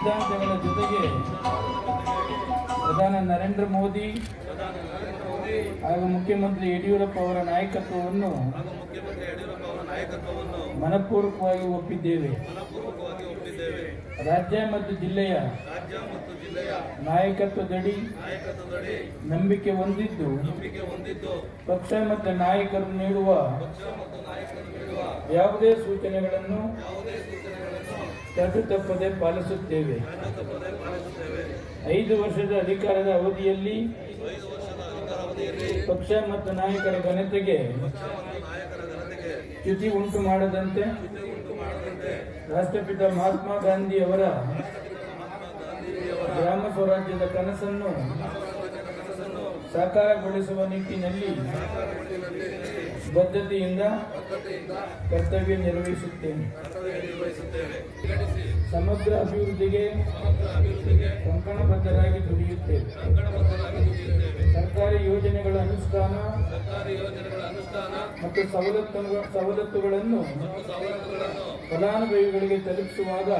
ಸಿದ್ಧಾಂತಗಳ ಜೊತೆಗೆ ಪ್ರಧಾನಿ ನರೇಂದ್ರ ಮೋದಿ ಹಾಗೂ ಮುಖ್ಯಮಂತ್ರಿ ಯಡಿಯೂರಪ್ಪ ಅವರ ನಾಯಕತ್ವವನ್ನು ಮನಪೂರ್ವಕವಾಗಿ ಒಪ್ಪಿದ್ದೇವೆ. ರಾಜ್ಯ ಮತ್ತು ಜಿಲ್ಲೆಯ ರಾಜ್ಯ ಮತ್ತು ಜಿಲ್ಲೆಯ ನಾಯಕತ್ವದಡಿ ನಾಯಕತ್ವದಡಿ ನಂಬಿಕೆ ಹೊಂದಿದ್ದು ನಂಬಿಕೆ ಹೊಂದಿದ್ದು. ಪಕ್ಷ ಮತ್ತು ನಾಯಕರು ನೀಡುವ ಪಕ್ಷ ಮತ್ತು ನಾಯಕರು ನೀಡುವ ಯಾವುದೇ ಸೂಚನೆಗಳನ್ನು ಯಾವುದೇ ಸೂಚನೆಗಳನ್ನು ತಟ್ಟು ತಪ್ಪದೆ ಪಾಲಿಸುತ್ತೇವೆ. ತಪ್ಪದೆ ಪಾಲಿಸುತ್ತೇವೆ. ಐದು ವರ್ಷದ ಅಧಿಕಾರದ ಅವಧಿಯಲ್ಲಿ ಐದು ವರ್ಷದ ಅಧಿಕಾರ ಅವಧಿಯಲ್ಲಿ ಪಕ್ಷ ಮತ್ತು ನಾಯಕರ ಘನತೆಗೆ ಪಕ್ಷ ಮತ್ತು ನಾಯಕರ ಘನತೆಗೆ ಚ್ಯುತಿ ಉಂಟು ಮಾಡದಂತೆ ಉಂಟು ಮಾಡದಂತೆ ರಾಷ್ಟ್ರಪಿತ ಮಹಾತ್ಮ ಗಾಂಧಿ ಅವರ ಗ್ರಾಮ ಸ್ವರಾಜ್ಯದ ಕನಸನ್ನು ಸಾಕಾರಗೊಳಿಸುವ ನಿಟ್ಟಿನಲ್ಲಿ ಬದ್ಧತೆಯಿಂದ ಕರ್ತವ್ಯ ನಿರ್ವಹಿಸುತ್ತೇನೆ. ಸಮಗ್ರ ಅಭಿವೃದ್ಧಿಗೆ ಕಂಕಣಬದ್ಧರಾಗಿ ದುಡಿಯುತ್ತೇವೆ. ಅನುಷ್ಠಾನ ಸರ್ಕಾರಿ ಯೋಜನೆಗಳ ಅನುಷ್ಠಾನ ಮತ್ತು ಸವಲತ್ತು ಸವಲತ್ತುಗಳನ್ನು ಫಲಾನುಭವಿಗಳಿಗೆ ತಲುಪಿಸುವಾಗ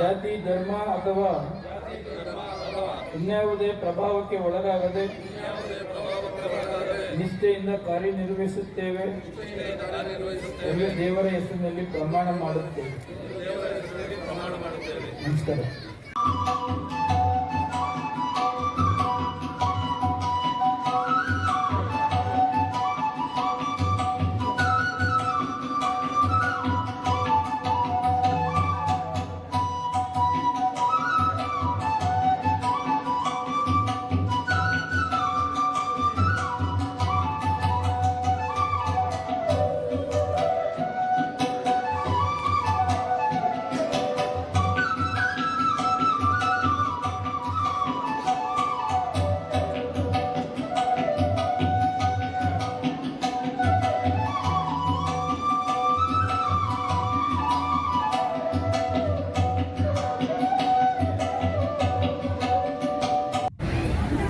ಜಾತಿ ಧರ್ಮ ಅಥವಾ ಇನ್ಯಾವುದೇ ಪ್ರಭಾವಕ್ಕೆ ಒಳಗಾಗದೆ ನಿಷ್ಠೆಯಿಂದ ಕಾರ್ಯನಿರ್ವಹಿಸುತ್ತೇವೆ. ದೇವರ ಹೆಸರಿನಲ್ಲಿ ಪ್ರಮಾಣ ಮಾಡುತ್ತೇವೆ. ನಮಸ್ಕಾರ.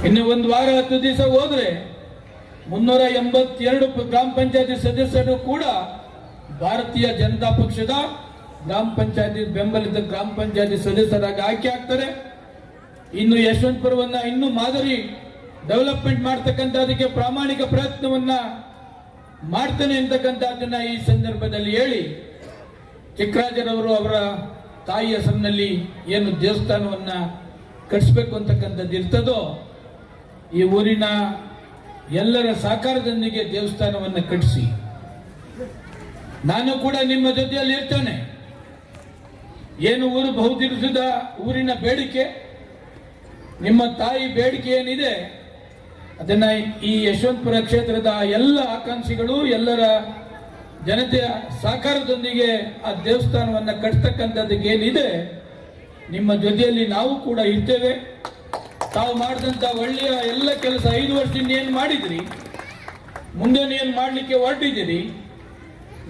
ಇನ್ನು ಒಂದು ವಾರ ಹತ್ತು ದಿವಸ ಹೋದ್ರೆ ಮುನ್ನೂರ ಎಂಬತ್ತೆರಡು ಗ್ರಾಮ ಪಂಚಾಯತಿ ಸದಸ್ಯರು ಕೂಡ ಭಾರತೀಯ ಜನತಾ ಪಕ್ಷದ ಗ್ರಾಮ ಪಂಚಾಯತಿ ಬೆಂಬಲಿತ ಗ್ರಾಮ ಪಂಚಾಯತಿ ಸದಸ್ಯರಾಗಿ ಆಯ್ಕೆ ಆಗ್ತಾರೆ. ಇನ್ನು ಯಶವಂತಪುರವನ್ನ ಇನ್ನೂ ಮಾದರಿ ಡೆವಲಪ್ಮೆಂಟ್ ಮಾಡ್ತಕ್ಕಂಥದಕ್ಕೆ ಪ್ರಾಮಾಣಿಕ ಪ್ರಯತ್ನವನ್ನ ಅಂತಕ್ಕಂಥ ದಿನ ಈ ಸಂದರ್ಭದಲ್ಲಿ ಹೇಳಿ ಚಿಕ್ಕರಾಜರವರು ಅವರ ತಾಯಿ ಹೆಸರಿನಲ್ಲಿ ಏನು ದೇವಸ್ಥಾನವನ್ನ ಕಟ್ಟಿಸ್ಬೇಕು ಅಂತಕ್ಕಂಥದ್ದು ಇರ್ತದೋ ಈ ಊರಿನ ಎಲ್ಲರ ಸಹಕಾರದೊಂದಿಗೆ ದೇವಸ್ಥಾನವನ್ನು ಕಟ್ಟಿಸಿ ನಾನು ಕೂಡ ನಿಮ್ಮ ಜೊತೆಯಲ್ಲಿ ಇರ್ತೇನೆ. ಏನು ಊರು ಬಹುದಿರಿಸಿದ ಊರಿನ ಬೇಡಿಕೆ, ನಿಮ್ಮ ತಾಯಿ ಬೇಡಿಕೆ ಏನಿದೆ, ಅದನ್ನ ಈ ಯಶವಂತಪುರ ಕ್ಷೇತ್ರದ ಎಲ್ಲ ಆಕಾಂಕ್ಷಿಗಳು, ಎಲ್ಲರ ಜನತೆಯ ಸಹಕಾರದೊಂದಿಗೆ ಆ ದೇವಸ್ಥಾನವನ್ನು ಕಟ್ತಕ್ಕಂಥದ್ದಕ್ಕೆ ಏನಿದೆ ನಿಮ್ಮ ಜೊತೆಯಲ್ಲಿ ನಾವು ಕೂಡ ಇರ್ತೇವೆ. ತಾವು ಮಾಡಿದಂಥ ಒಳ್ಳೆಯ ಎಲ್ಲ ಕೆಲಸ ಐದು ವರ್ಷದಿಂದ ಏನು ಮಾಡಿದ್ರಿ? ಮುಂದೆ ಏನು ಮಾಡಲಿಕ್ಕೆ ಹೊರಟಿದ್ದೀರಿ?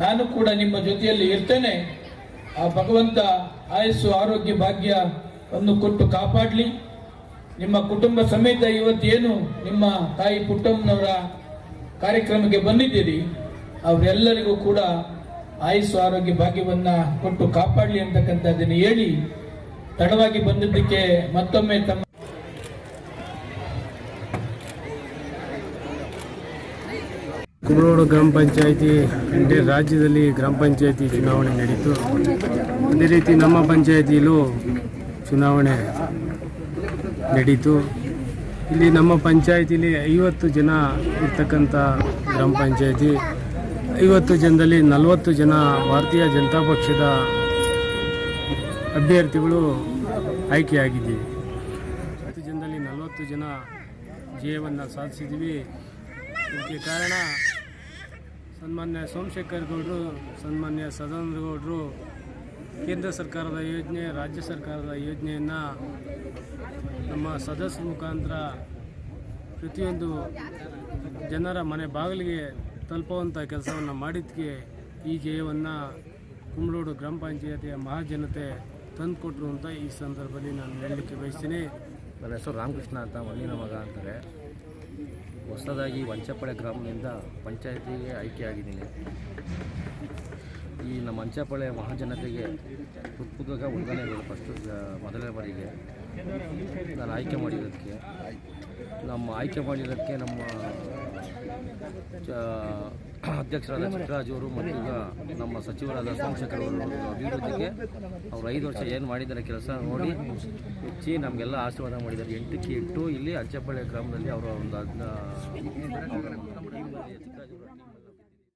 ನಾನು ಕೂಡ ನಿಮ್ಮ ಜೊತೆಯಲ್ಲಿ ಇರ್ತೇನೆ. ಆ ಭಗವಂತ ಆಯಸ್ಸು, ಆರೋಗ್ಯ ಭಾಗ್ಯವನ್ನು ಕೊಟ್ಟು ಕಾಪಾಡಲಿ. ನಿಮ್ಮ ಕುಟುಂಬ ಸಮೇತ ಇವತ್ತೇನು ನಿಮ್ಮ ತಾಯಿ ಪುಟ್ಟಮ್ಮನವರ ಕಾರ್ಯಕ್ರಮಕ್ಕೆ ಬಂದಿದ್ದೀರಿ? ಅವರೆಲ್ಲರಿಗೂ ಕೂಡ ಆಯಸ್ಸು, ಆರೋಗ್ಯ, ಭಾಗ್ಯವನ್ನು ಕೊಟ್ಟು ಕಾಪಾಡಲಿ ಅಂತಕ್ಕಂಥದ್ದನ್ನು ಹೇಳಿ ತಡವಾಗಿ ಬಂದಿದ್ದಕ್ಕೆ ಮತ್ತೊಮ್ಮೆ ತಮ್ಮ ಕುಮರೋಡು ಗ್ರಾಮ ಪಂಚಾಯಿತಿ ಅಂದರೆ ರಾಜ್ಯದಲ್ಲಿ ಗ್ರಾಮ ಪಂಚಾಯಿತಿ ಚುನಾವಣೆ ನಡೀತು. ಅದೇ ರೀತಿ ನಮ್ಮ ಪಂಚಾಯಿತಿಯಲ್ಲೂ ಚುನಾವಣೆ ನಡೀತು. ಇಲ್ಲಿ ನಮ್ಮ ಪಂಚಾಯಿತಿಲಿ ಐವತ್ತು ಜನ ಇರ್ತಕ್ಕಂಥ ಗ್ರಾಮ ಪಂಚಾಯಿತಿ, ಐವತ್ತು ಜನದಲ್ಲಿ ನಲವತ್ತು ಜನ ಭಾರತೀಯ ಜನತಾ ಪಕ್ಷದ ಅಭ್ಯರ್ಥಿಗಳು ಆಯ್ಕೆಯಾಗಿದ್ದೀವಿ. ಹತ್ತು ಜನದಲ್ಲಿ ನಲವತ್ತು ಜನ ಜಯವನ್ನು ಸಾಧಿಸಿದ್ದೀವಿ. ಇದಕ್ಕೆ ಕಾರಣ ಸನ್ಮಾನ್ಯ ಸೋಮಶೇಖರ್ ಗೌಡರು, ಸನ್ಮಾನ್ಯ ಸದಾನಂದ ಗೌಡರು, ಕೇಂದ್ರ ಸರ್ಕಾರದ ಯೋಜನೆ, ರಾಜ್ಯ ಸರ್ಕಾರದ ಯೋಜನೆಯನ್ನು ನಮ್ಮ ಸದಸ್ಯರ ಮುಖಾಂತರ ಪ್ರತಿಯೊಂದು ಜನರ ಮನೆ ಬಾಗಿಲಿಗೆ ತಲುಪುವಂಥ ಕೆಲಸವನ್ನು ಮಾಡಿದ್ದಕ್ಕೆ ಈ ಜಯವನ್ನು ಕುಂಬ್ಳೋಡು ಗ್ರಾಮ ಪಂಚಾಯತಿಯ ಮಹಾಜನತೆ ತಂದುಕೊಟ್ರು ಅಂತ ಈ ಸಂದರ್ಭದಲ್ಲಿ ನಾನು ಹೇಳಲಿಕ್ಕೆ ಬಯಸ್ತೀನಿ. ನನ್ನ ಹೆಸರು ರಾಮಕೃಷ್ಣ ಅಂತ ಮಣ್ಣಿನ ಮಗ ಅಂತಾರೆ. ಹೊಸದಾಗಿ ವಂಚಪಡೆ ಗ್ರಾಮದಿಂದ ಪಂಚಾಯತಿಗೆ ಆಯ್ಕೆಯಾಗಿದ್ದೀನಿ. ಈ ನಮ್ಮ ಅಂಚೆಪಾಳ್ಯ ಮಹಾಜನತೆಗೆ ಹೃತ್ಪೂರ್ವಕ ವಂದನೆಗಳು ಫಸ್ಟು ಮೊದಲನೇ ಬಾರಿಗೆ ನಾನು ಆಯ್ಕೆ ಮಾಡಿರೋದಕ್ಕೆ ನಮ್ಮ ಆಯ್ಕೆ ಮಾಡಿರೋದಕ್ಕೆ ನಮ್ಮ ಅಧ್ಯಕ್ಷರಾದ ಚಿಕ್ಕರಾಜ್ ಅವರು ಮತ್ತು ಈಗ ನಮ್ಮ ಸಚಿವರಾದ ಸೋಮಶೇಖರ್ ಅವರು ಅಭಿವೃದ್ಧಿಗೆ ಅವರು ಐದು ವರ್ಷ ಏನು ಮಾಡಿದ್ದಾರೆ ಕೆಲಸ ನೋಡಿ ಹೆಚ್ಚಿ ನಮಗೆಲ್ಲ ಆಶೀರ್ವಾದ ಮಾಡಿದ್ದಾರೆ ಎಂಟಕ್ಕೆ ಇಟ್ಟು ಇಲ್ಲಿ ಅಂಚೆಪಾಳ್ಯ ಗ್ರಾಮದಲ್ಲಿ ಅವರ ಒಂದು ಚಿಕ್ಕರಾಜ್